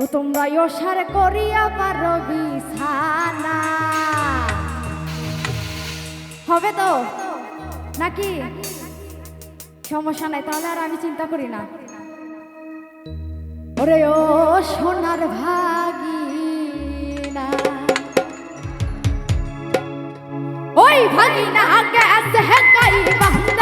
ও তোমরা করিয়া পারো বিছানা। হবে তো? নাকি? সমস্যা নাই, তাহলে আর আমি চিন্তা করি না। ওরে ও সোনার ভাগি না ওই ভাগি না আগে আছে হে গাই বান্দা।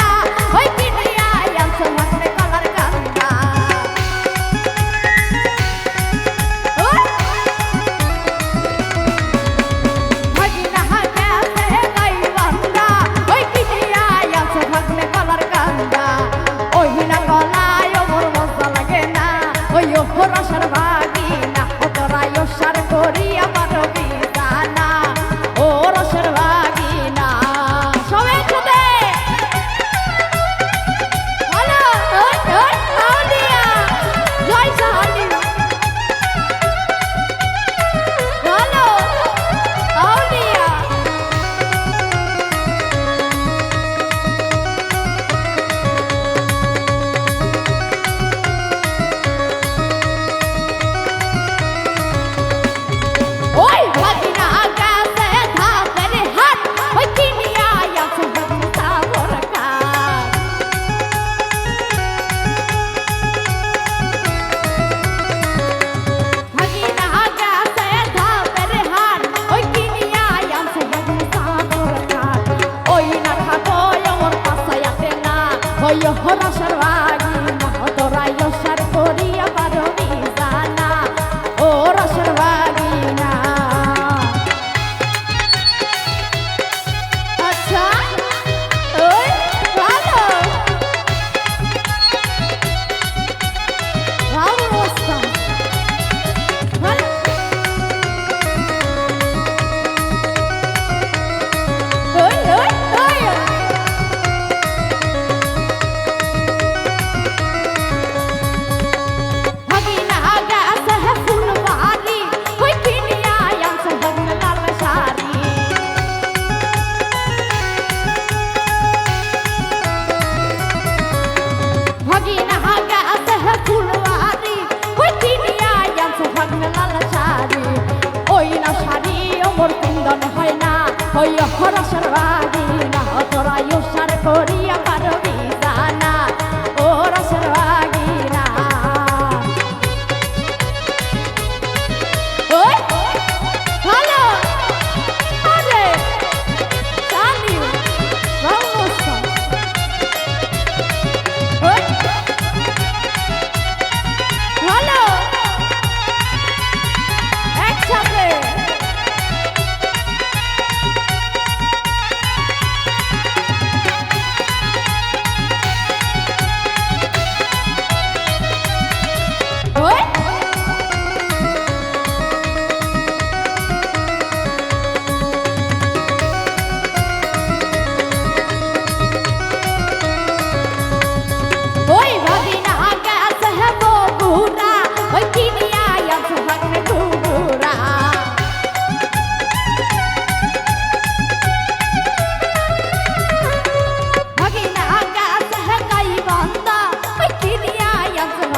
ভোর আসার ভাই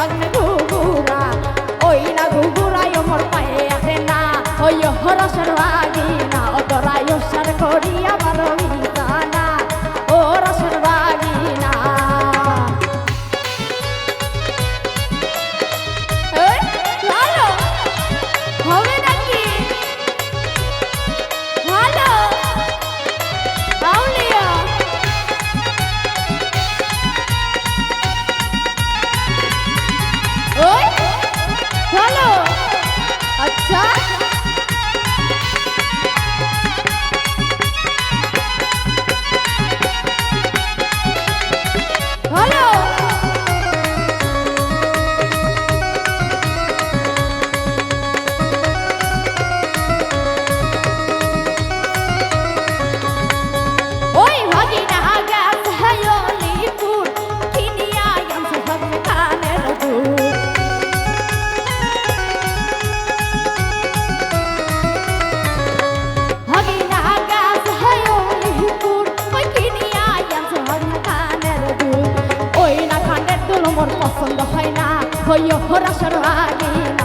Anne পছন্দ হয় না। হইয় হরাসর আগে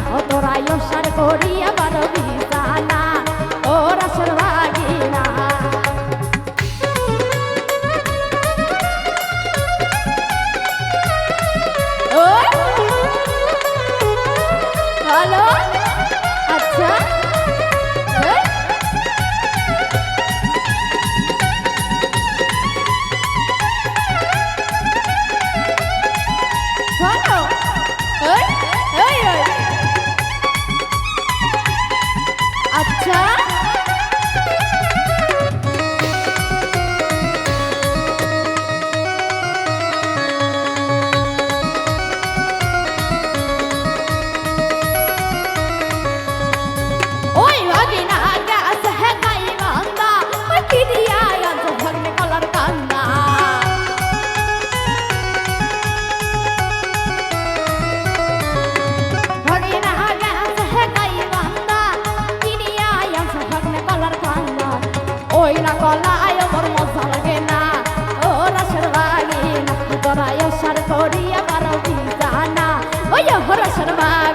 Wow. গলায় মোর মজা লাগে না। ও রাসের বাগি না গলায় সার করিয়া বারো জানা ওই হরসের বাগি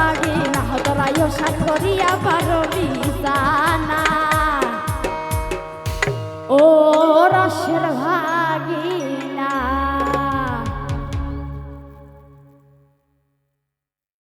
লাগে না হতরায় সাত করিয়া পারো বিছানা। ও রসের